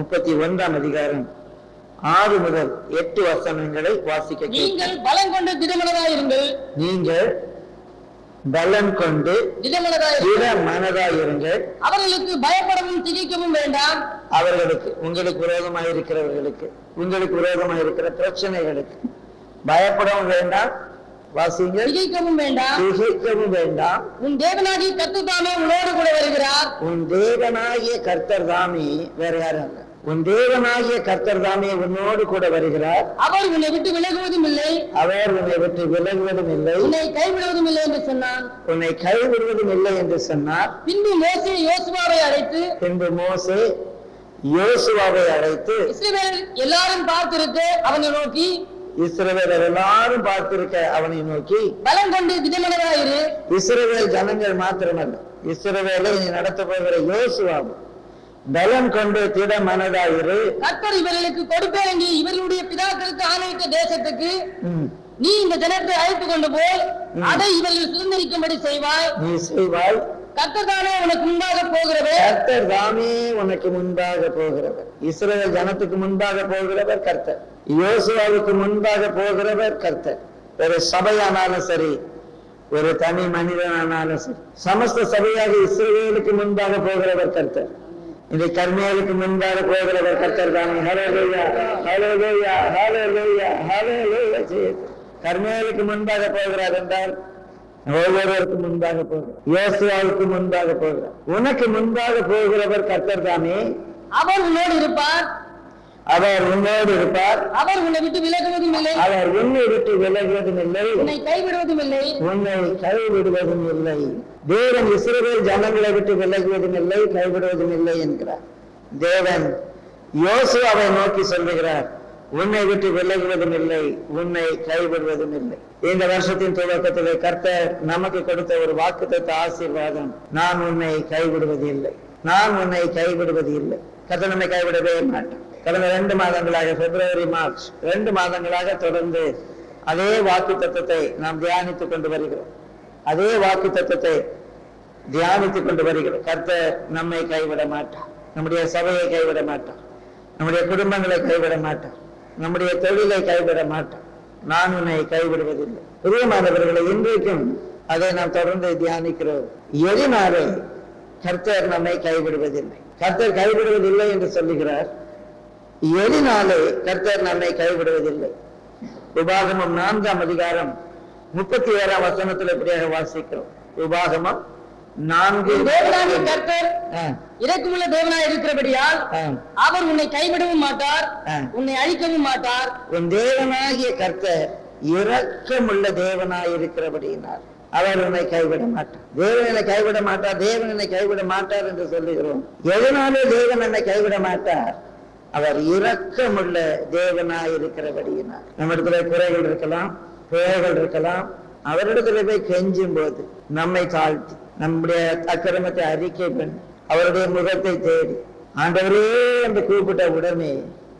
முப்பத்தி ஒன்றாம் அதிகாரம் ஆறு முதல் எட்டு வசனங்களை வாசிக்க. நீங்கள் பலம் கொண்டு திடமனதாயிருங்கள். நீங்கள் பலம் கொண்டு திடமனதாயிருங்கள். திட மனதாயிருங்கள் அவர்களுக்கு பயப்படவும் திகைக்கவும் வேண்டாம். அவர்களுக்கு உங்களுக்கு விரோதமாக இருக்கிறவர்களுக்கு உங்களுக்கு விரோதமாக இருக்கிற பிரச்சனைகளுக்கு பயப்படவும் வேண்டாம். வாசிங்கள் திகைக்கவும் வேண்டாம். திகைக்கவும் வேண்டாம். உன் தேவனாகி கத்துத்தாமே உன்னோடு கூட வருகிறார். உன் தேவனாகிய கர்த்தர் தாமே வேற யாரும் அல்ல உன் தேவனாகிய கர்த்தர் தாமே உன்னோடு கூட வருகிறார். அவர் உன்னை விட்டு விலகுவதும் இல்லை. அவர் உன்னை விட்டு விலகுவதும் இல்லை. உன்னை கைவிடுவதும் இல்லை என்று சொன்னான். உன்னை கைவிடுவதும் இல்லை என்று சொன்னார். பின்பு மோசே யோசுவாவை அழைத்து பின்பு மோசே யோசுவாவை அழைத்து இஸ்ரவேல் எல்லாரும் பார்த்திருக்க அவனை நோக்கி இஸ்ரவேலர் எல்லாரும் பார்த்திருக்க அவனை நோக்கி பலம் கொண்டு திடமனதாயிரு. இஸ்ரவேல் ஜனங்கள் மாத்திரமல்ல. இஸ்ரவேலை நடத்த போகிற யோசுவாவும் பலம் கொண்டு திட மனதாயிரு கர்த்தர் இவர்களுக்கு கொடுப்பேன் இவர்களுடைய பிதாக்களுக்கு ஆணையிட்ட தேசத்துக்கு நீ இந்த ஜனத்தை அழைத்து கொண்டு போய் அதை இவர்கள் சுதந்திரிக்கும்படி செய்வாய். நீ செய்வாய். கர்த்தர் தானே உனக்கு முன்பாக போகிறவர். கர்த்தர் தாமே உனக்கு முன்பாக போகிறவர். இஸ்ரவேல் ஜனத்துக்கு முன்பாக போகிறவர் கர்த்தர். யோசுவாவுக்கு முன்பாக போகிறவர் கர்த்தர். ஒரு சபையானாலும் சரி ஒரு தனி மனிதனானாலும் சரி சமஸ்த சபையாக இஸ்ரவேலுக்கு முன்பாக போகிறவர் கர்த்தர். இந்த கர்மியாவுக்கு முன்பாக போகிறவர் கர்த்தர் தானே ஹalleluya ஹalleluya ஹalleluya ஹalleluya கர்மியாவுக்கு முன்பாக போகிறார் என்றால் ஒவ்வொருவருக்கும் முன்பாக போகிறார். யோசுவாவுக்கு முன்பாக போகிறார். உனக்கு முன்பாக போகிறவர் கர்த்தர் தானே அவர் உன்னோடு இருப்பார். அவர் உன்னோடு இருப்பார். அவர் உன்னை விட்டு விலகுவதும் இல்லை. அவர் உன்னை விட்டு விலகுவதும் இல்லை. உன்னை கைவிடுவதும் இல்லை. உன்னை கைவிடுவதும் இல்லை. தேவன் இஸ்ரவேல் ஜனங்களை விட்டு விலகுவதும் இல்லை கைவிடுவதும் இல்லை என்கிறார். தேவன் யோசுவாவை நோக்கி சொல்லுகிறார். உன்னை விட்டு விலகுவதும் இல்லை உன்னை கைவிடுவதும் இல்லை. இந்த வருஷத்தின் துவக்கத்திலே கர்த்தர் நமக்கு கொடுத்த ஒரு வாக்குத்தத்த ஆசீர்வாதம். நான் உன்னை கைவிடுவது இல்லை. நான் உன்னை கைவிடுவது இல்லை. கதை நம்மை கைவிடவே மாட்டான் கடந்த ரெண்டு மாதங்களாக பிப்ரவரி மார்ச் ரெண்டு மாதங்களாக தொடர்ந்து அதே வாக்கு தத்துவத்தை நாம் தியானித்துக் கொண்டு வருகிறோம். அதே வாக்கு தத்துவத்தை தியானித்துக் கொண்டு வருகிறோம். கர்த்தர் நம்மை கைவிட மாட்டான் நம்முடைய சபையை கைவிட மாட்டான் நம்முடைய குடும்பங்களை கைவிட மாட்டான் நம்முடைய தொழிலை கைவிட மாட்டான் நான் உன்னை கைவிடுவதில்லை. பிரியமானவர்களை இன்றைக்கும் அதை நாம் தொடர்ந்து தியானிக்கிறோம். எரினாலே கர்த்தர் நம்மை கைவிடுவதில்லை. கர்த்தர் கைவிடுவதில்லை என்று சொல்லுகிறார். எதினாலே கர்த்தர் நம்மை கைவிடுவதில்லை. உபாகமம் நான்காம் அதிகாரம் முப்பத்தி ஏழாம் வசனத்தில் இப்படியாக வாசிக்கிறோம். உபாகமம் நான்கு. தேவனாகிய கர்த்தர் இறக்கமுள்ள தேவனாய் இருக்கிறபடியால். அவர் உன்னை கைவிடவும் மாட்டார். உன்னை அழிக்கவும் மாட்டார். உன் தேவனாகிய கர்த்தர் இரக்கமுள்ள தேவனாய் இருக்கிறபடியினார் அவர் என்னை கைவிட மாட்டார். தேவன் என்னை கைவிட மாட்டார் தேவன் என்னை கைவிட மாட்டார் என்று சொல்லுகிறோம். எதனாலே தேவன் என்னை கைவிட மாட்டார்? அவர் இரக்கமுள்ள தேவனாய் இருக்கிறபடியினார் நம்மிடத்துல குறைகள் இருக்கலாம் பிழைகள் இருக்கலாம். அவரிடத்துல போய் கெஞ்சும் போது நம்மை தாழ்த்தி நம்முடைய அக்கிரமத்தை அறிக்கை பண்ணி அவருடைய முகத்தை தேடி ஆண்டவரே என்று கூப்பிட்ட உடனே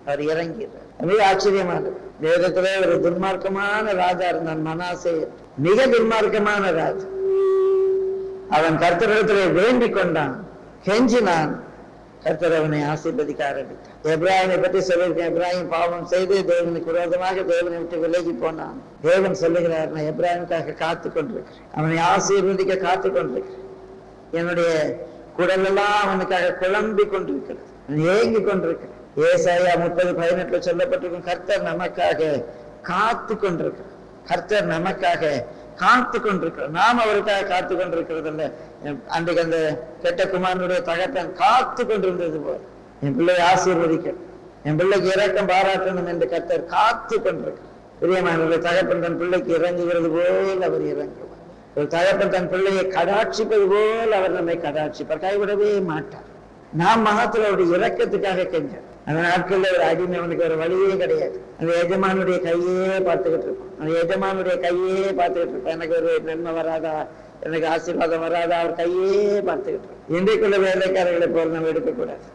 அவர் இறங்கிறார் மிக ஆச்சரியமானது. வேதத்திலே ஒரு துன்மார்க்கமான ராஜா இருந்தான் மனாசே மிக துர்மார்க்கமான ராஜ். அவன் கர்த்தரிடத்திலே வேண்டிக் கொண்டான் கெஞ்சினான். கர்த்தர் அவனை ஆசீர்வதிக்க ஆரம்பித்தான். எப்ராஹிமை பற்றி சொல்லியிருக்கேன். எப்ராஹிம் பாவம் செய்து தேவனுக்கு விரோதமாக தேவனை விட்டு விலகி போனான். தேவன் சொல்லுகிறார் நான் எப்ராஹிமுக்காக காத்து கொண்டிருக்கிறேன். அவனை ஆசீர்வதிக்க காத்து கொண்டிருக்கிறேன். என்னுடைய குடலெல்லாம் அவனுக்காக குழம்பி கொண்டிருக்கிறது. ஏங்கி கொண்டிருக்கிறேன். ஏசாயா முப்பது பதினெட்டுல சொல்லப்பட்டிருக்கும் கர்த்தர் நமக்காக காத்து கொண்டிருக்கிறார். கர்த்தர் நமக்காக காத்து கொண்டிருக்கிறார் நாம் அவருக்காக காத்து கொண்டிருக்கிறது இல்ல அன்றைக்கு அந்த கெட்ட குமாரனுடைய தகத்தன் காத்து கொண்டிருந்தது போல். என் பிள்ளையை ஆசீர்வதிக்கணும் என் பிள்ளைக்கு இறக்கம் பாராட்டணும் என்று கர்த்தர் காத்து கொண்டிருக்கிறார். ஒரு தகப்பன் தன் பிள்ளைக்கு இறங்குகிறது போல் அவர் இறங்குவார். ஒரு தகப்பன் தன் பிள்ளையை கடாட்சிப்பது போல் அவர் நம்மை கடாட்சிப்பார். கைவிடவே மாட்டார். நாம் மகத்தில் அவருடைய இறக்கத்துக்காக கெஞ்சார் அந்த நாட்கள்ல ஒரு அடிமை அவனுக்கு ஒரு வழியே கிடையாது. அந்த எஜமானுடைய கையே பார்த்துக்கிட்டு இருப்பான் அந்த எஜமானுடைய கையே பார்த்துக்கிட்டு இருப்பான் எனக்கு ஒரு நன்மை வராதா? எனக்கு ஆசீர்வாதம் வராதா? அவர் கையே பார்த்துக்கிட்டு இருப்பான் இன்றைக்குள்ள வேலைக்காரர்களை போல நம்ம எடுக்கக்கூடாது.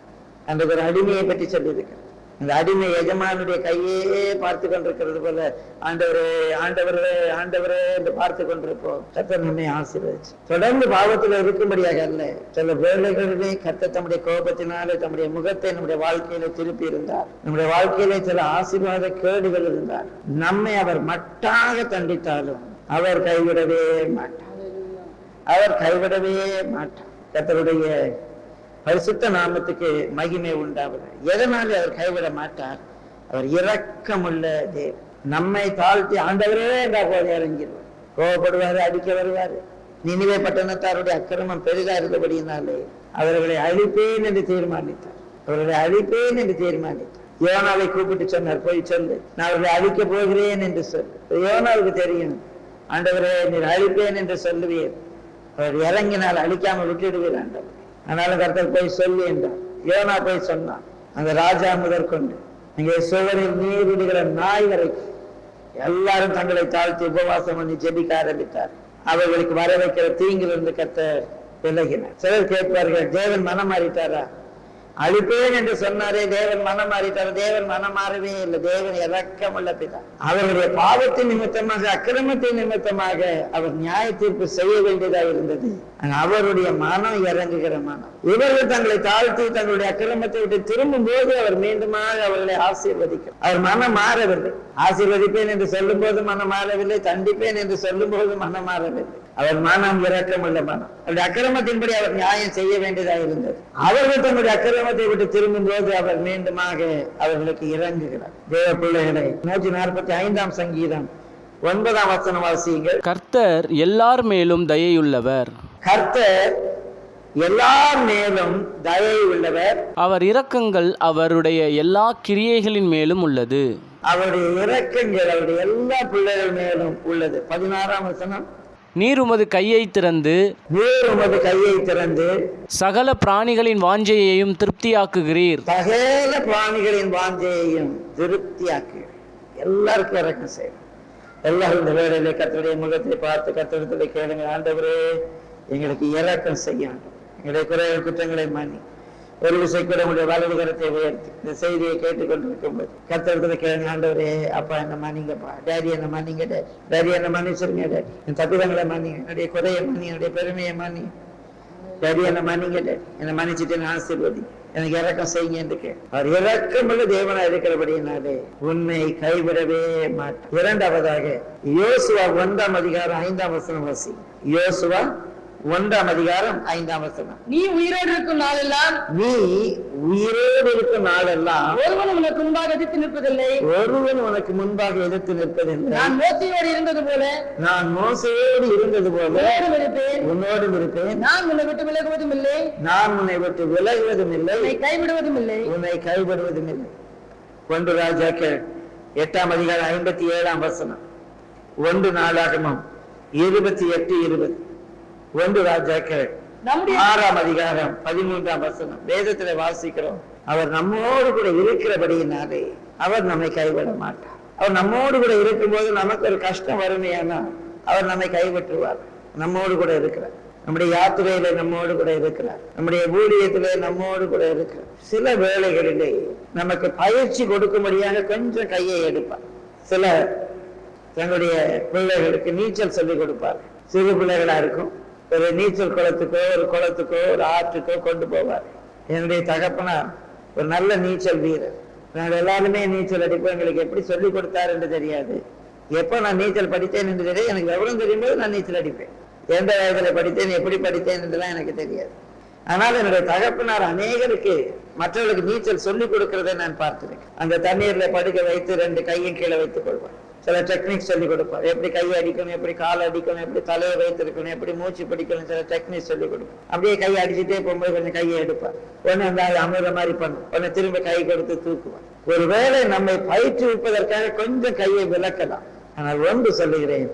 அந்த ஒரு அடிமையை பற்றி சொல்லியிருக்கிறேன் இந்த அடிமை எஜமானுடைய கையே பார்த்து கொண்டிருக்கிறது போல ஆண்டவரே ஆண்டவரே ஆண்டவரே என்று பார்த்து கொண்டிருப்போம். கர்த்தர் நம்மை ஆசீர்வதிச்சு. தொடர்ந்து பாவத்தில் இருக்கும்படியாக அல்ல. சில வேலைகளிலே கத்த தம்முடைய கோபத்தினாலே தம்முடைய முகத்தை நம்முடைய வாழ்க்கையில திருப்பி இருந்தார். நம்முடைய வாழ்க்கையிலே சில ஆசீர்வாத கேடுகள் இருந்தார். நம்மை அவர் மட்டாக தண்டித்தாலும் அவர் கைவிடவே மாட்டார். அவர் கைவிடவே மாட்டார். கத்தருடைய பரிசுத்த நாமத்துக்கு மகிமை உண்டாவது எதனால அவர் கைவிட மாட்டார்? அவர் இரக்கமுள்ள தேவ் நம்மை தாழ்த்தி ஆண்டவரே என்றா போது இறங்கிடுவார் கோவப்படுவாரு அடிக்க வருவாரு. நினைவே பட்டணத்தாருடைய அக்கிரமம் பெரிதா இருந்தபடியினாலே அவர்களை அழிப்பேன் என்று தீர்மானித்தார். அவர்களை அழிப்பேன் என்று தீர்மானித்தார். யோனாவை கூப்பிட்டு சொன்னார் போய் சொல்லு. நான் அவர்களை அழிக்க போகிறேன் என்று சொல்லு யோனாவுக்கு தெரியும் ஆண்டவரே நீர் அழிப்பேன் என்று சொல்லுவீர். அவர் இறங்கினால் அழிக்காம விட்டுடுவீர் ஆண்டவர். ஆனாலும் கருத்தர் போய் சொல்லி என்றார். யோனா போய் சொன்னான் அந்த ராஜா முதற்கொண்டு இங்கே சுவரில் நீரிடுகிற நாய் வரைக்கும் எல்லாரும் தங்களை தாழ்த்தி உபவாசம் பண்ணி ஜெபிக்க ஆரம்பித்தார். அவர்களுக்கு வர வைக்கிற தீங்கிலிருந்து கத்த விலகினார். சிலர் கேட்பார்கள் தேவன் மனம் மாறிட்டாரா? அழிப்பேன் என்று சொன்னாரே தேவன் மனம் மாறிட்டார். தேவன் மனம் மாறவே இல்லை. தேவன் இறக்கமுள்ள பிதா. அவருடைய பாவத்தின் நிமித்தமாக அக்கிரமத்தின் நிமித்தமாக அவர் நியாய தீர்ப்பு செய்ய வேண்டியதாக இருந்தது. அவருடைய மனம் இறங்குகிற மனம். இவர்கள் தங்களை தாழ்த்தி தங்களுடைய அக்கிரமத்தை விட்டு திரும்பும் போது அவர் மீண்டுமாக அவர்களை ஆசீர்வதிக்கிறார் அவர் மனம் மாறவில்லை. ஆசீர்வதிப்பேன் என்று சொல்லும் போது மனம் மாறவில்லை. தண்டிப்பேன் என்று சொல்லும் போது மனம் மாறவில்லை. அவர் மனம் இறக்கமுள்ள மனம். அவருடைய அக்கிரமத்தின்படி அவர் நியாயம் செய்ய வேண்டியதாக இருந்தது. அவர்கள் தங்களுடைய அக்கிரமத்தை விட்டு திரும்பும் போது அவர் மீண்டுமாக அவர்களுக்கு இறங்குகிறார். தேவ பிள்ளைகளை நூற்றி நாற்பத்தி ஐந்தாம் சங்கீதம் ஒன்பதாம் வசனம் வாசியுங்கள். கர்த்தர் எல்லார் மேலும் தயையுள்ளவர். கர்த்தர் எல்லார் மேலும் தயை உள்ளவர். அவர் இரக்கங்கள் அவருடைய எல்லா கிரியைகளின் மேலும் உள்ளது. அவருடைய இரக்கங்கள் அவருடைய எல்லா பிள்ளைகள் மேலும் உள்ளது. பதினாறாம் வசனம். நீர் உமது கையை திறந்து நீர் உமது கையை திறந்து சகல பிராணிகளின் வாஞ்சையையும் திருப்தியாக்குகிறீர். சகல பிராணிகளின் வாஞ்சையையும் திருப்தியாக்கு எல்லாருக்கும் இறக்கம் செய்யும் எல்லாரும் இந்த வேலையில கத்தருடைய முகத்தை பார்த்து கத்தடத்துல கேளுங்க. ஆண்டவரே எங்களுக்கு இறக்கம் செய்யும் எங்களுடைய குறைகள் குற்றங்களை மன்னி ஒரு விசை கூட உங்களுடைய வலது கரத்தை உயர்த்தி இந்த செய்தியை கேட்டுக்கொண்டிருக்கும் போது கத்தெடுத்து கேளுங்க ஆண்டவரே அப்பா என்ன மன்னிங்கப்பா. டேடி என்ன மன்னிங்க டேடி. டேடி என்ன மன்னிச்சிருங்க டேடி. என் தப்பிதங்களை மன்னிங்க. என்னுடைய குறையை மன்னி என்னுடைய பெருமையை மன்னி டேடி என்ன மன்னிங்க டேடி. என்னை மன்னிச்சுட்டு நான் ஆசீர்வதி. எனக்கு இறக்கம் செய்யுங்க என்று கேள். அவர் இறக்கமுள்ள தேவனா இருக்கிறபடியினாலே உண்மை கைவிடவே மாட்டார். இரண்டாவதாக யோசுவா ஒன்றாம் அதிகாரம் ஐந்தாம் வசனம் வாசி. யோசுவா ஒன்றாம் அதிகாரம் ஐந்தாம் வசனம். நீ உயிரோடு இருக்கும் நாளெல்லாம் நீ உயிரோடு இருக்கும் நாளெல்லாம் ஒருவனும் உனக்கு முன்பாக எதிர்த்து நிற்பதில்லை. ஒருவன் உனக்கு முன்பாக எதிர்த்து நிற்பதில்லை. நான் மோசையோடு இருந்தது போல. நான் மோசையோடு இருந்தது போல இருப்பேன். உன்னோடும் இருப்பேன். நான் உன்னை விட்டு விலகுவதும் இல்லை. நான் உன்னை விட்டு விலகுவதும் இல்லை. உன்னை கைவிடுவதும் இல்லை. உன்னை கைவிடுவதும் இல்லை. ஒன்று ராஜாக்கள் எட்டாம் அதிகாரம் ஐம்பத்தி ஏழாம் வசனம். ஒன்று நாளாகமம் இருபத்தி எட்டு இருபது. ஒன்று ராஜாக்கள். ஆறாம் அதிகாரம் பதிமூன்றாம் வசனம். வேதத்துல வாசிக்கிறோம். அவர் நம்மோடு கூட இருக்கிறபடியினாலே அவர் நம்மை கைவிட மாட்டார். அவர் நம்மோடு கூட இருக்கும்போது நமக்கு ஒரு கஷ்டம் வறுமையானா அவர் நம்மை கைவிட்டுருவார். நம்மோடு கூட இருக்கிறார். நம்முடைய யாத்திரையில நம்மோடு கூட இருக்கிறார். நம்முடைய ஊழியத்திலே நம்மோடு கூட இருக்கிறார். சில வேளைகளிலே நமக்கு பயிற்சி கொடுக்கும்படியாக கொஞ்சம் கையை எடுப்பார். சில தங்களுடைய பிள்ளைகளுக்கு நீச்சல் சொல்லிக் கொடுப்பார். சிறு பிள்ளைகளா இருக்கும். ஒரு நீச்சல் குளத்துக்கோ ஒரு குளத்துக்கோ ஒரு ஆற்றுக்கோ கொண்டு போவார். என்னுடைய தகப்பனார் ஒரு நல்ல நீச்சல் வீரர். நாங்கள் எல்லாருமே நீச்சல் அடிப்போம். எங்களுக்கு எப்படி சொல்லி கொடுத்தார் என்று தெரியாது. எப்போ நான் நீச்சல் படித்தேன் என்று தெரியாது. எனக்கு விவரம் தெரியும் போது நான் நீச்சல் அடிப்பேன். எந்த வயதில் படித்தேன் எப்படி படித்தேன் என்றுலாம் எனக்கு தெரியாது. ஆனால் என்னுடைய தகப்பனார் அநேகருக்கு மற்றவர்களுக்கு நீச்சல் சொல்லிக் கொடுக்கிறதை நான் பார்த்திருக்கேன். அந்த தண்ணீர்ல படுக்க வைத்து ரெண்டு கையும் கீழே வைத்துக் கொள்வார். சில டெக்னிக்ஸ் சொல்லி கொடுப்பார் எப்படி கையை அடிக்கணும் எப்படி காலை அடிக்கணும் எப்படி தலையை வைத்திருக்கணும் எப்படி மூச்சு பிடிக்கணும் சில டெக்னிக்ஸ் சொல்லி கொடுப்பார் அப்படியே கையை அடிச்சுட்டே போகும்போது கொஞ்சம் கையை எடுப்பார். ஒன்று அந்த அமிர்த மாதிரி பண்ணும். ஒன்று திரும்ப கை கொடுத்து தூக்குவார். ஒருவேளை நம்மை பயிற்றுவிப்பதற்காக கொஞ்சம் கையை விளக்கலாம் ஆனால் ஒன்று சொல்லுகிறேன்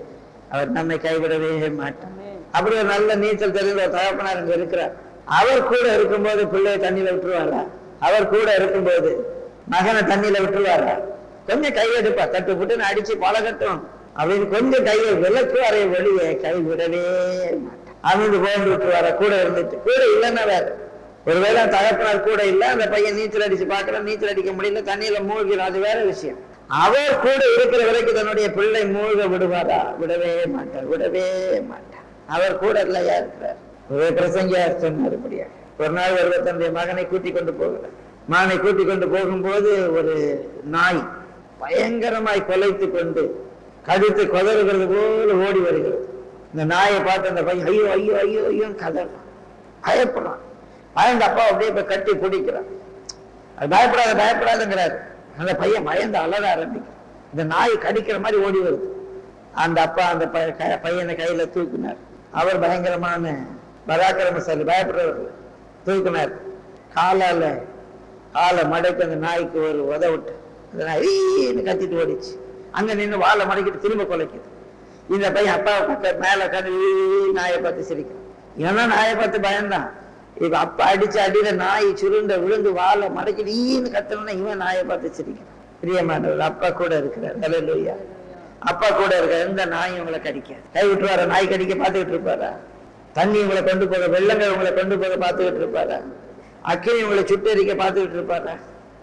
அவர் நம்மை கைவிடவே மாட்டார். அப்படி ஒரு நல்ல நீச்சல் தெரிந்த ஒரு தகப்பனார் அங்க இருக்கிறார். அவர் கூட இருக்கும்போது பிள்ளையை தண்ணியில விட்டுருவாரா? அவர் கூட இருக்கும்போது மகனை தண்ணியில விட்டுருவாரா? கொஞ்சம் கையெடுப்பா தட்டு புட்டுன்னு அடிச்சு பழகட்டும். அப்படின்னு கொஞ்சம் கையை விளக்கு வரைய வெளியே கை விடவே மாட்டார் அமிழ்ந்து போந்து விட்டுருவாரா? கூட இருந்துட்டு. கூட இல்லைன்னா வேற. ஒருவேளை தகப்பனார் கூட இல்லை அந்த பையன் நீச்சல் அடிச்சு பார்க்கறான் நீச்சல் அடிக்க முடியல தண்ணியில மூழ்கிறான் அது வேற விஷயம். அவர் கூட இருக்கிற வரைக்கும் தன்னுடைய பிள்ளை மூழ்க விடுவாரா? விடவே மாட்டார் விடவே மாட்டார். அவர் கூட இல்லையா இருக்கிறார்? ஒரு பிரசங்கியா சொன்னார் இப்படியா. ஒரு நாள் ஒருவர் தன்னுடைய மகனை கூட்டி கொண்டு போகிறார். மகனை கூட்டி கொண்டு போகும்போது ஒரு நாய் பயங்கரமாய் கொலைத்து கொண்டு கடித்து கொதறுகிறது போல ஓடி வருகிறது. இந்த நாயை பார்த்து அந்த பையன் ஐயோ ஐயோ ஐயோ ஐயோ கதறான். பயப்படுறான். பயந்த அப்பா அப்படியே போய் கட்டி பிடிக்கிறான். அது பயப்படாத பயப்படாதுங்கிறாரு. அந்த பையன் பயந்து அலற ஆரம்பிக்கிறான். இந்த நாய் கடிக்கிற மாதிரி ஓடி வருது. அந்த அப்பா அந்த பைய- க- பையனை கையில தூக்கினார். அவர் பயங்கரமான பராக்கிரமசாலி பயப்படுறவர். தூக்கினார். காலால காலை மடக்கு அந்த நாய்க்கு ஒரு உதவிட்டு கத்திட்டு ஓடிச்சு அங்க நின்று வாழை மடக்கிட்டு திரும்ப கொலைக்குது. இந்த பையன் அப்பா பக்க மேல கண்டு நாயை பார்த்து சிரிக்கிறான். ஏன்னா நாயை பார்த்து பயந்தான்? இப்ப அப்பா அடிச்சு அடியில நாய் சுருண்ட விழுந்து வாழை மடக்கிட்டு ஈன்னு கத்தணும்னா இவன் நாயை பார்த்து சிரிக்கிறான். பிரியமானவர் அப்பா கூட இருக்கிறார். ஹalleluya. அப்பா கூட இருக்கிற எந்த நாயும் உங்களை கடிக்காது. கை விட்டுருவாரா நாய் கடிக்க பார்த்துக்கிட்டு இருப்பாரா? தண்ணி உங்களை கொண்டு போக வெள்ளங்கள் உங்களை கொண்டு போக பார்த்துக்கிட்டு இருப்பாரா? அக்கினி உங்களை சுட்டரிக்க பார்த்துக்கிட்டு இருப்பாரா?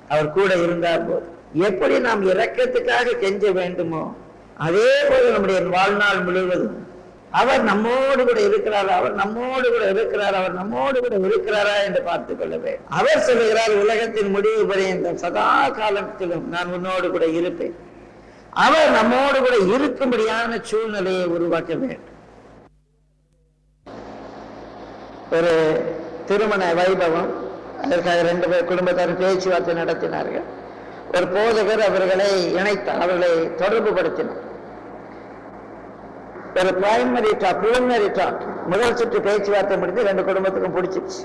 அவர் கூட இருந்தார் போது எப்படி நாம் இரக்கத்துக்காக கெஞ்ச வேண்டுமோ அதே போல நம்முடைய வாழ்நாள் முழுவதும் அவர் நம்மோடு கூட இருக்கிறார் அவர் நம்மோடு கூட இருக்கிறார் அவர் நம்மோடு கூட இருக்கிறாரா என்று பார்த்துக் கொள்ளவே அவர் சொல்லுகிறார் உலகத்தின் முடிவு பரியந்தம் சதா காலத்திலும் நான் உன்னோடு கூட இருப்பேன். அவர் நம்மோடு கூட இருக்கும்படியான சூழ்நிலையை உருவாக்க வேண்டும். ஒரு திருமண வைபவம் அதற்காக ரெண்டு பேர் குடும்பத்தாரும் பேச்சுவார்த்தை நடத்தினார்கள். ஒரு போதகர் அவர்களை இணைத்தார் அவர்களை தொடர்பு படுத்தினார். ஒரு பிரைமரி டாக் preliminary டாக் முதல் சுற்று பேச்சுவார்த்தை முடிஞ்சு ரெண்டு குடும்பத்துக்கும் பிடிச்சிருச்சு.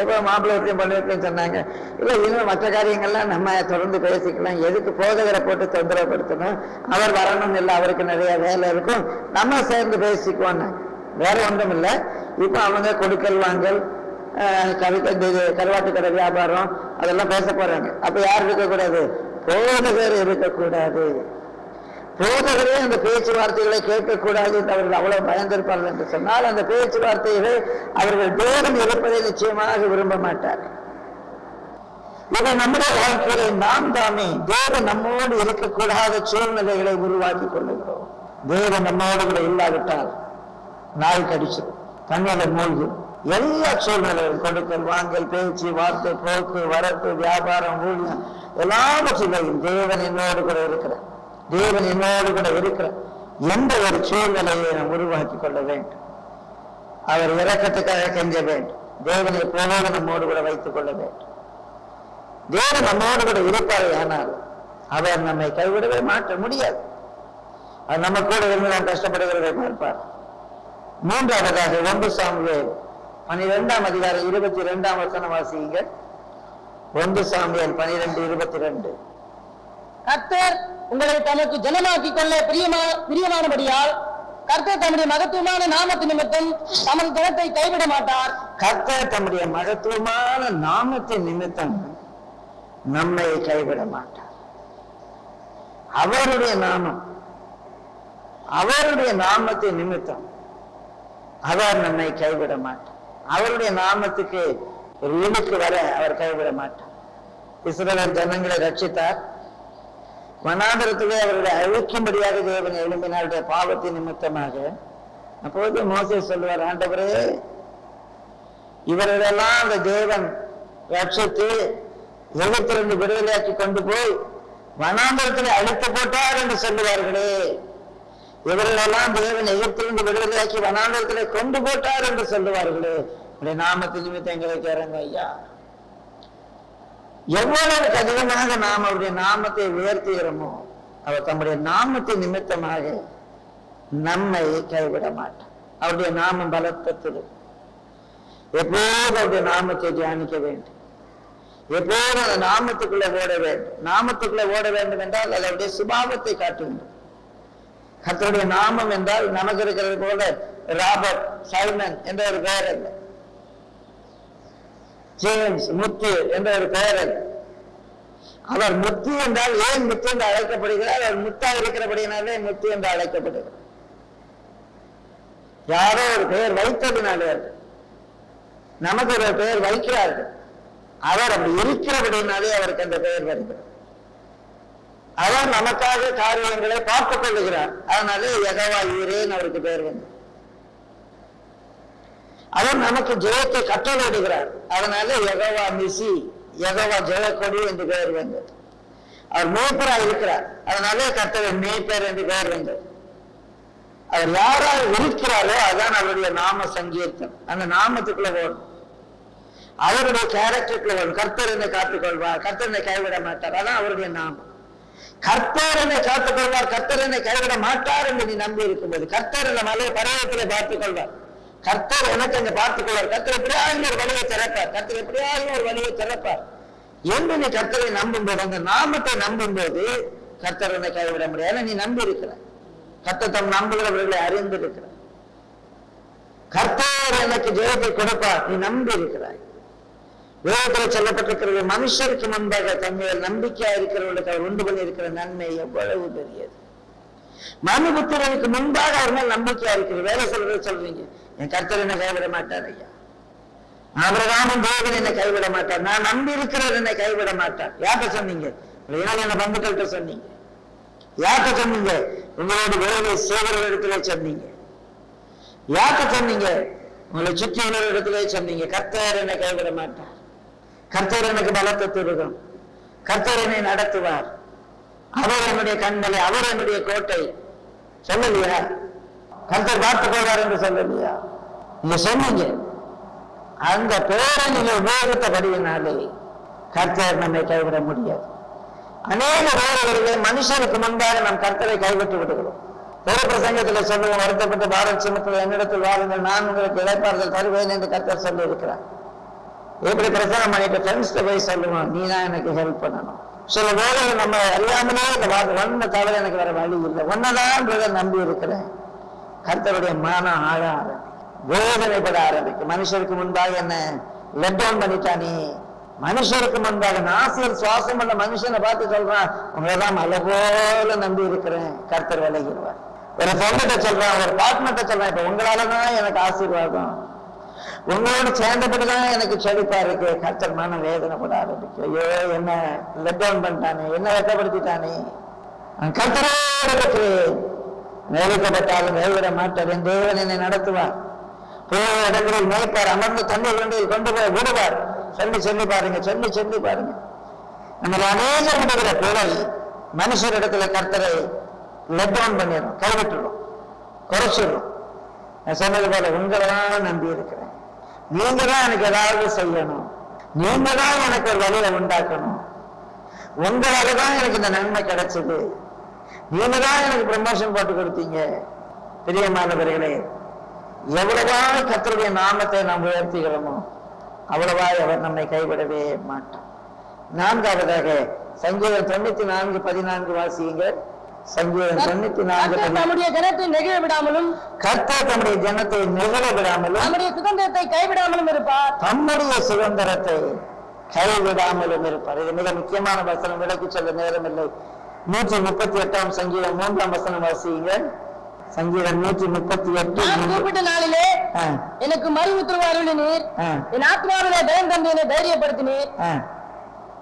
எப்போ மாப்பிள்ளையும் பண்ணிருக்கேன்னு சொன்னாங்க. இல்லை இன்னும் மற்ற காரியங்கள்லாம் நம்ம தொடர்ந்து பேசிக்கலாம். எதுக்கு போதகரை போட்டு தொந்தரவுப்படுத்தணும் அவர் வரணும்னு இல்லை அவருக்கு நிறைய வேலை இருக்கும். நம்ம சேர்ந்து பேசிக்குவோன்னு வேற ஒன்றும் இல்லை இப்போ அவங்க கொடுக்கல் வாங்கல் அஹ், கவிதை கருவாட்டு கடை வியாபாரம் அதெல்லாம் பேச போறாங்க. அப்ப யார் இருக்கக்கூடாது? போதகர் இருக்கக்கூடாது. போதகரே அந்த பேச்சுவார்த்தைகளை கேட்கக்கூடாது அவர்கள் அவ்வளவு பயந்திருப்பார்கள் என்று சொன்னால் அந்த பேச்சுவார்த்தைகளை அவர்கள் தூரம் இருப்பதை நிச்சயமாக விரும்ப மாட்டார் இதை நம்முடைய வாழ்க்கையை நாம் தாமே தேவ நம்மோடு இருக்கக்கூடாத சூழ்நிலைகளை உருவாக்கி கொள்ளுகிறோம். தேவ நம்மோடு கூட இல்லாவிட்டால் நாய் கடிச்சிடும். தண்ணீரை மூழ்கும். எல்லா சூழ்நிலையும் கொடுக்கல் வாங்கல் பேச்சு வார்த்தை போக்கு வரத்து வியாபாரம் ஊழியம் எல்லாவற்றிலையும் தேவன் என்னோடு கூட இருக்கிறார். தேவன் என்னோடு கூட இருக்கிறார். எந்த ஒரு சூழ்நிலையை நாம் உருவாக்கி கொள்ள வேண்டும். அவர் இறக்கத்துக்காக கெஞ்ச வேண்டும். தேவனை போனோடு நம்மோடு கூட வைத்துக் கொள்ள வேண்டும். தேவன் நம்மோடு கூட இருப்பாரே ஆனால் அவர் நம்மை கைவிடவே மாற்ற முடியாது. அவர் நம்ம கூட இருந்து நாம் கஷ்டப்படுகிறதை பார்ப்பார். மூன்றாவதாக ஒன்று சாமுவேல். பனிரெண்டாம் அதிகாரம் இருபத்தி இரண்டாம் வசனம் வாசியுங்க ஒன்று சாமுவேல் பனிரெண்டு இருபத்தி ரெண்டு கர்த்தர் உங்களை தமக்கு ஜனமாக்கி கொள்ள பிரியமா பிரியமானபடியால் கர்த்தர் தம்முடைய மகத்துவமான நாமத்து நிமித்தம் தமது ஜனத்தை கைவிட மாட்டார். கர்த்தர் தம்முடைய மகத்துவமான நாமத்தின் நிமித்தம் நம்மை கைவிட மாட்டார். அவருடைய நாமம் அவருடைய நாமத்தின் நிமித்தம் அவர் நம்மை கைவிட மாட்டார். அவருடைய நாமத்துக்கு ஒரு இழுக்கு வர அவர் கைவிட மாட்டார். இஸ்ரேலர் ஜனங்களை ரட்சித்தார். வனாந்தரத்திலே அவர்களை அழிக்கும்படியாக தேவன் எழும்பினாருடைய பாவத்தின் நிமித்தமாக. அப்போது மோசை சொல்லுவார் ஆண்டவரே இவர்களெல்லாம் அந்த தேவன் ரட்சித்து எழுபத்தி விடுதலையாக்கி கொண்டு போய் வனாந்தரத்தில் அழித்து போட்டார் என்று சொல்லுவார்களே. இவர்களெல்லாம் தேவன் எகிப்திலிருந்து விடுதலையாக்கி வனாந்தரத்திலே கொண்டு போட்டார் என்று சொல்லுவார்களே. உடைய நாமத்தை நிமித்தம் எங்களுக்கு இறங்க ஐயா. எவ்வளவு அதிகமாக நாம் அவருடைய நாமத்தை உயர்த்துகிறோமோ அவர் தம்முடைய நாமத்தை நிமித்தமாக நம்மை கைவிட மாட்டார். அவருடைய நாமம் பலத்த எப்போது அவருடைய நாமத்தை தியானிக்க வேண்டும். எப்போது அந்த நாமத்துக்குள்ள ஓட வேண்டும். நாமத்துக்குள்ள ஓட வேண்டும் என்றால் அது அவருடைய சுபாவத்தை காட்ட வேண்டும் கர்த்தருடைய நாமம் என்றால் நமக்கு இருக்கிறது போல ராபர்ட் சைமன் என்ற ஒரு பெயர் அல்ல ஜேம்ஸ் முத்து என்ற ஒரு பெயர் அல்ல அவர் முத்து என்றால் ஏன் முத்து என்று அழைக்கப்படுகிறார்? அவர் முத்தா இருக்கிறபடினாலே முத்து என்று அழைக்கப்படுகிறார். யாரோ ஒரு பெயர் வைத்ததினாலே நமக்கு ஒரு பெயர் வைக்கிறார்கள். அவர் அப்படி இருக்கிறபடினாலே அவருக்கு அந்த பெயர் வருகிறது. அவர் நமக்காக காரியங்களை பார்த்துக் கொள்ளுகிறார் அதனால யகவா ஈரேன்னு அவருக்கு பெயர் வந்து அவர் நமக்கு ஜெயத்தை கட்டளையிடுகிறார் அதனால யகவா மிசி யகவா ஜெயக்கொடி என்று பெயர் வந்தது. அவர் மேய்ப்பரா இருக்கிறார். அதனால கர்த்தர் மேய்ப்பர் என்று பெயர் வந்தது. அவர் யாராக இருக்கிறாரோ அதான் அவருடைய நாம சங்கீர்த்தம். அந்த நாமத்துக்குள்ள வரும் அவருடைய கேரக்டருக்குள்ள வரும் கர்த்தர் என்னை காத்துக்கொள்வார். கர்த்தர் என்னை கைவிட மாட்டார். அதான் அவருடைய நாமம். கர்த்தர் என்னை காத்துக்கொள்வார் கர்த்தர் என்னை கைவிட மாட்டார் என்று நீ நம்பி இருக்கும்போது கர்த்தர் இந்த மலை பருவத்திலே பார்த்துக் கொள்வார் கர்த்தர் எனக்கு அங்க பார்த்துக் கொள்வார் கர்த்தர் எப்படியாவது ஒரு வழியை திறப்பார். கர்த்தர் எப்படியாவது ஒரு வழியை திறப்பார். என்று நீ கர்த்தரை நம்பும் போது அந்த நாமத்தை நம்பும் போது கர்த்தர் என்னை கைவிட முடியாது. நீ நம்பி இருக்கிற. கர்த்தர் தம் நம்புகிறவர்களை அறிந்து கர்த்தர் எனக்கு ஜெயத்தை கொடுப்பார். நீ நம்பி இருக்கிறாய். வேதத்தில் சொல்லப்பட்டிருக்கிறது மனுஷருக்கு முன்பாக தன்மையில் நம்பிக்கையா இருக்கிறவர்களுக்கு அவர் உண்டு பண்ணி இருக்கிற நன்மை எவ்வளவு பெரியது? மனுபுத்திரனுக்கு முன்பாக அவர் மேல் நம்பிக்கையா இருக்கிறது வேலை சொல்றது சொல்றீங்க. என் கர்த்தர் என்ன கைவிட மாட்டார் ஐயா. ஆபிரகாமும் தேவன் என்னை கைவிட மாட்டார். நான் நம்பி இருக்கிறவர் என்னை கைவிட மாட்டார். யார்கிட்ட சொன்னீங்க? என்ன பந்துக்கள்கிட்ட சொன்னீங்க? யார்கிட்ட சொன்னீங்க? உங்களோட வேலை சேவர்கள் இடத்துல சொன்னீங்க. யார்கிட்ட சொன்னீங்க? உங்களை சுற்றி உள்ள இடத்துல சொன்னீங்க. கர்த்தர் என்னை கைவிட மாட்டார். கர்த்தர் எனக்கு பலத்தை துருகம் கர்த்தர் என்னை நடத்துவார். அவர் என்னுடைய கண்மலை அவர் என்னுடைய கோட்டை. சொல்லலையா? கர்த்தர் பார்த்து போவார் என்று சொல்லலையா? நீங்க சொன்னீங்க. அந்த பேரை நீங்க உபயோகித்தபடியினாலே கர்த்தர் நம்மை கைவிட முடியாது. அநேக வேலைகளிலே மனுஷனுக்கு முன்பாக நாம் கர்த்தரை கைவிட்டு விடுகிறோம். ஒரு பிரசங்கத்தில் சொல்லுவோம் வருத்தப்பட்ட பாரத் சின்னத்தில் என்னிடத்தில் வாருங்கள் நான் உங்களுக்கு இழைப்பார்கள் தருவேன் என்று கர்த்தர் சொல்லியிருக்கிறார். எப்படி பிரசங்கம் பண்ணிட்டு ஃப்ரெண்ட்ஸ்ட போய் சொல்லுவோம் நீ தான் எனக்கு ஹெல்ப் பண்ணணும். சில வேலைகள் நம்ம அறியாமலே இந்த வார்த்தை ஒன்ன தவிர எனக்கு வேற வழி இல்லை. ஒன்னதான் பிரதர் நம்பி இருக்கிறேன். கர்த்தருடைய மானம் ஆழ ஆரம்பிக்கும். வேதனைப்பட ஆரம்பிக்கும். மனுஷருக்கு முன்பாக என்ன லெட் டவுன் பண்ணிட்டானே மனுஷருக்கு முன்பாக நாசியல் சுவாசம் பண்ண மனுஷனை பார்த்து சொல்றான் உங்களை தான் மலை போல நம்பி இருக்கிறேன். கர்த்தர் விலகிடுவார் ஒரு ஃப்ரெண்ட சொல்றான் ஒரு பார்ட்னர்ட்ட சொல்றான் இப்ப உங்களாலதான் எனக்கு ஆசீர்வாதம். உங்களோட சேர்ந்தபடி தான் எனக்கு செழிப்பா இருக்கு. கர்த்தர் வேதனைப்பட ஆரம்பிச்சு ஐயோ என்ன லெட் டவுன் பண்ணிட்டானே என்ன வெட்டப்படுத்திட்டானே நான் கர்த்தரோடு இருக்கிறேன் வேலைக்கப்பட்டாலும் மாட்டார். என் தேவன் என்னை நடத்துவார். போகிற இடங்களில் மேய்ப்பார். அமர்ந்து தண்ணீர் வண்டியில் கொண்டு போய் விடுவார். சொல்லி சொல்லி பாருங்க சொல்லி சொல்லி பாருங்க. நம்ம அநேகம் விடுகிற பிழை மனுஷரிடத்துல கர்த்தரை லெட் டவுன் பண்ணிடும் கைவிட்டுடும் குறைச்சிடும் நான் சொன்னது போல உங்களை நம்பி இருக்கிறேன். நீங்க தான் எனக்கு ஏதாவது செய்யணும். நீங்க தான் எனக்கு ஒரு வழியை உண்டாக்கணும். உங்களால தான் எனக்கு இந்த நன்மை கிடைச்சது. நீங்க தான் எனக்கு ப்ரமோஷன் போட்டு கொடுத்தீங்க. பிரியமானவர்களே எவ்வளவா கத்தருடைய நாமத்தை நாம் உயர்த்துகிறோமோ அவ்வளவா அவர் நம்மை கைவிடவே மாட்டார். நான்காவதாக சங்கீதம் தொண்ணூத்தி நான்கு பதினான்கு வாசியுங்கள். சங்கீதம் தொண்ணூத்தி நான்கு தம்முடைய ஜனத்தை நெகிழ விடாமலும் கர்த்தர் தம்முடைய ஜனத்தை நிகழ விடாமலும் நம்முடைய சுதந்திரத்தை கைவிடாமலும் இருப்பார். தம்முடைய சுதந்திரத்தை கைவிடாமலும் இருப்பார். இது மிக முக்கியமான வசனம். விலக்கி சொல்ல நேரமில்லை. நூற்றி முப்பத்தி எட்டாம் சங்கீதம் மூன்றாம் வசனம் வாசியுங்கள் சங்கீதம் நூற்றி முப்பத்தி எட்டு நான் கூப்பிட்ட நாளிலே எனக்கு மறு உத்தரவு அருளினீர். என் ஆத்மாவிலே பயம் தந்து என்னை தைரியப்படுத்தினீர்.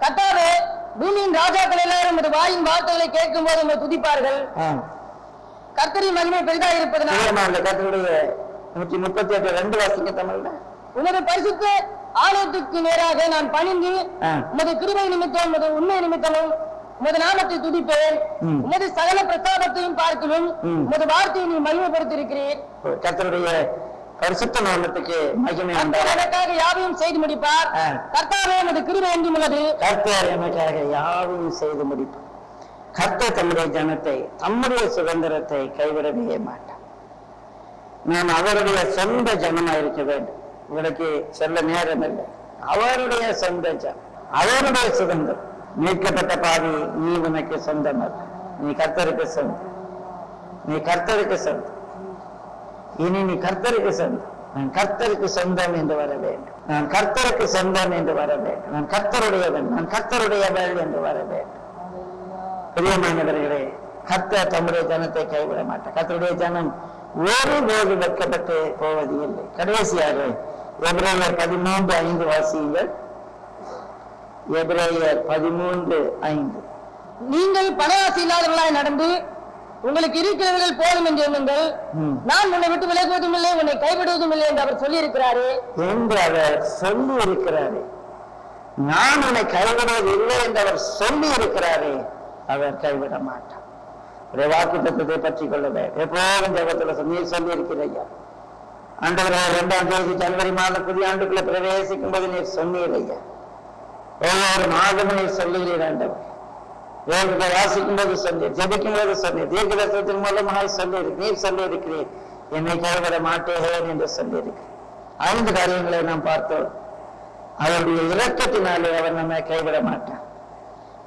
கத்தாவே பூமியின் ராஜாக்கள் எல்லாரும் உமது வாயின் வார்த்தைகளை கேட்கும் போது உண்மை துதிப்பார்கள். கர்த்தரின் மகிமை பெரிதாக இருப்பதனால் நூற்றி முப்பத்தி எட்டு ரெண்டு வாசிக்க தமிழ்ல உமது பரிசுத்த ஆலயத்துக்கு நேராக நான் பணிந்து. உமது கிருபை நிமித்தம் உமது உண்மை நிமித்தமும் உமது நாமத்தை துதிப்பேன். உமது சகல பிரசாதத்தையும் பார்க்கலும். உமது வார்த்தையை நீ மகிமைப்படுத்தியிருக்கிறீர் கர்த்தருடைய பரிசுத்த நாமத்துக்கு மகிமை எனக்காக யாவையும் செய்து முடிப்பார். கர்த்தாவே உமது கிருபை என்றும் உள்ளது. கர்த்தர் எனக்காக யாவையும் செய்து முடிப்பார். கர்த்தர் தம்முடைய ஜனத்தை தம்முடைய சுதந்திரத்தை கைவிடவே மாட்டார். நான் அவருடைய சொந்த ஜனமா இருக்க வேண்டும். உங்களுக்கு சொல்ல நேரம் இல்லை. அவருடைய சொந்த ஜனம் அவருடைய சுதந்திரம். மீட்கப்பட்ட பாவி நீ உனக்கு சொந்தம் நீ கர்த்தருக்கு சொந்தம். நீ கர்த்தருக்கு சொந்தம். இனி நீ கர்த்தருக்கு சொந்தம் நான் கர்த்தருக்கு சொந்தம் என்று வர வேண்டும். நான் கர்த்தருக்கு சொந்தம் என்று வர வேண்டும். நான் கர்த்தருடையவன். நான் கர்த்தருடையவள் என்று வர வேண்டும். பிரியமானவர்களே கர்த்தர் தம்முடைய ஜனத்தை கைவிட மாட்டார். கர்த்தருடைய ஜனம் ஒருபோது வெட்கப்பட்டு போவது இல்லை. கடைசியாக எபிரேயர் பதிமூன்று ஐந்து வாசியுங்கள். எபிரேயர் பதிமூன்று ஐந்து. நீங்கள் பண இல்லாதவர்களாய் நடந்து உங்களுக்கு இருக்கிறவர்கள் போதும் என்று எண்ணுங்கள். நான் உன்னை விட்டு விலகுவதும் இல்லை உன்னை கைவிடுவதும் இல்லை என்று அவர் சொல்லி இருக்கிறாரு என்று அவர் சொல்லி இருக்கிறாரே நான் உன்னை கைவிடுவது இல்லை என்று அவர் சொல்லி இருக்கிறாரே அவர் கைவிட மாட்டார். ஒரு வாக்கு தத்துவத்தை பற்றி கொள்ள வேண்டும் எப்போதும் ஜெபத்துல சொல்லி நீ சொல்லி இருக்கிறையா ஆண்டவரே இரண்டாம் தேதி ஜனவரி மாதம் புதிய ஆண்டுக்குள்ள பிரவேசிக்கும் போது நீர் சொன்னீர் ஐயா ஒவ்வொரு மாதமும் நீர் சொல்லுகிறீர் ஆண்டவர். வேதத்தை வாசிக்கும் போது சொன்னீர் ஜெபிக்கும் போது சொன்னீர் தீர்க்கதத்தின் மூலமாக சொல்லி நீர் சொல்லி என்னை கைவிட மாட்டேன் என்று சொல்லியிருக்கிறேன் ஐந்து காரியங்களை நாம் பார்த்தோம். அவருடைய இரக்கத்தினாலே அவர் நம்மை கைவிட மாட்டான்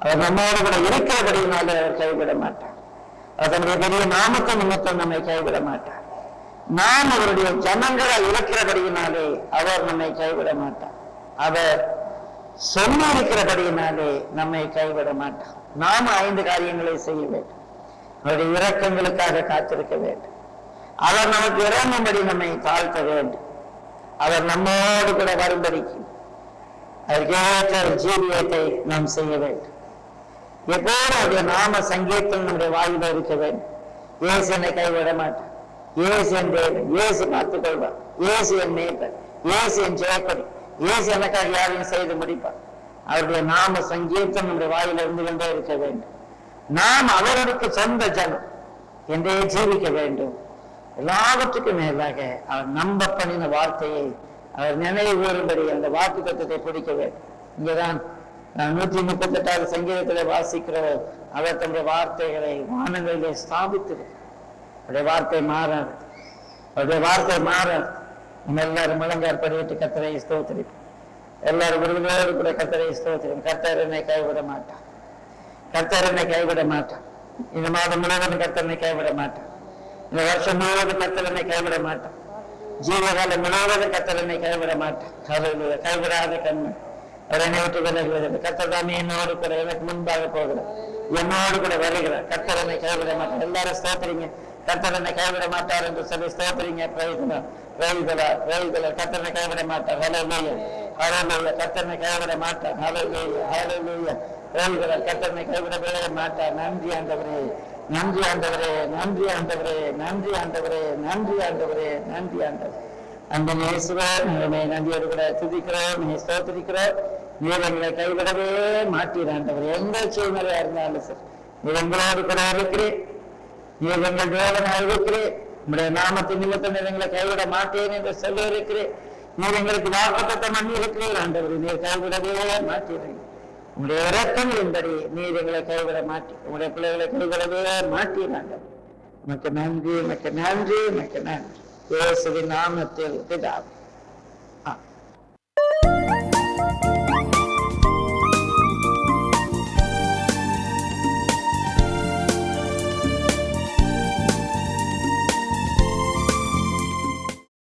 அவர் நம்மோடு கூட இருக்கிறபடியினாலே அவர் கைவிட மாட்டான் அதனுடைய பெரிய நாமத்தை நிமித்தம் நம்மை கைவிட மாட்டார். நாம் அவருடைய ஜனங்களை இருக்கிறபடியினாலே அவர் நம்மை கைவிட மாட்டார். அவர் சொன்னிருக்கிறபடியினாலே நம்மை கைவிட மாட்டான் நாம் ஐந்து காரியங்களை செய்ய வேண்டும். அவருடைய இரக்கங்களுக்காக காத்திருக்க வேண்டும். அவர் நமக்கு இறங்கும்படி நம்மை தாழ்த்த வேண்டும். அவர் நம்மோடு கூட வரும்படிக்கு அதற்கேற்ற ஜீவியத்தை நாம் செய்ய வேண்டும். எப்போதும் அவருடைய நாம சங்கீதம் நம்முடைய வாயில இருக்க வேண்டும். இயேசு என்னை கைவிட மாட்டான் இயேசு என் தேவன். இயேசு பார்த்துக் கொள்வார். இயேசு என் மேய்ப்பர். இயேசு என் ஜெயப்படி இயேசு எனக்காக யாரையும் செய்து முடிப்பார். அவருடைய நாம சங்கீதம் நம்முடைய வாயில இருந்து கொண்டே இருக்க வேண்டும். நாம் அவருக்கு சொந்த ஜனம் என்றே ஜீவிக்க வேண்டும். எல்லாவற்றுக்கும் மேலாக அவர் நம்ப பண்ணின வார்த்தையை அவர் நினைவு கூறும்படி அந்த வாக்கு தத்துவத்தை பிடிக்க வேண்டும். இங்கேதான் நான் நூற்றி முப்பத்தி எட்டாவது சங்கீதத்திலே வாசிக்கிறோம். அவர் தன்னுடைய வார்த்தைகளை வானங்களிலே ஸ்தாபித்து அவருடைய வார்த்தை மாறாது. அவருடைய வார்த்தை மாறாது. எல்லாரும் முழங்கார் படிவிட்டு கத்தரை ஸ்தோத்திரிப்போம் எல்லாரும் விருதுகளோடு கூட கத்தரை ஸ்தோத்திரம். கர்த்தர் என்னை கைவிட மாட்டான் கர்த்தர் என்னை கைவிட மாட்டான் இந்த மாதம் முழுவதும் கர்த்தனை கைவிட மாட்டான் இந்த வருஷம் முழுவதும் கர்த்தர் கைவிட மாட்டான் ஜீவகாலம் முழுவதும் கர்த்தர் கைவிட மாட்டான் ஹalleluya. கைவிடாத கண்மை அவரை விட்டு விலகுவதில்லை கர்த்தர் தாமே என்னோடு கூட எனக்கு முன்பாக போகிறார். என்னோடு கூட வருகிறார். கர்த்தர் என்னை கைவிட மாட்டான் எல்லாரும் ஸ்தோத்திரிங்க. கர்த்தர் என்னை கைவிட மாட்டார் என்று சொல்லி ஸ்தோத்திரிங்க பிரயோஜனம் பிரயோஜனா பிரயோஜன கர்த்தர் கைவிட மாட்டார் ஹalleluya. ஹalleluya. கர்த்தர் என்னை கைவிட மாட்டார் ஹalleluya. ஹalleluya. பிரயோஜனம் கர்த்தர் என்னை கைவிடவே மாட்டார். நன்றி ஆண்டவரே. நன்றி ஆண்டவரே. நன்றி ஆண்டவரே. நன்றி ஆண்டவரே. நன்றி ஆண்டவரே. நன்றி ஆண்டவர். அந்த நேசுவா உங்களை நன்றியோடு கூட துதிக்கிறோம். நீ ஸ்தோத்திரிக்கிறோம். நீர் எங்களை கைவிடவே மாட்டீர் ஆண்டவர். எந்த சூழ்நிலையா இருந்தாலும் சார். நீர் எங்களோடு கூட இருக்கிறேன் எங்கள் தேவன் அறிவிக்கிறேன் உங்களுடைய நாமத்தின் நிமித்தம் எங்களை கைவிட மாட்டேன் என்று சொல்ல இருக்கிறேன் நீர் எங்களுக்கு வாக்குத்தத்தை மண்ணி இருக்கிறீர்கள் ஆண்டவர் நீர் கைவிடவே மாட்டீர்கள் உங்களுடைய இறக்கங்களின்படி நீர் எங்களை கைவிட மாட்டி உங்களுடைய பிள்ளைகளை கைவிடவே மாட்டீர் ஆண்டவர். உமக்கு நன்றி உமக்கு நன்றி உமக்கு நன்றி. இயேசுவின் நாமத்தில் பிதாவே.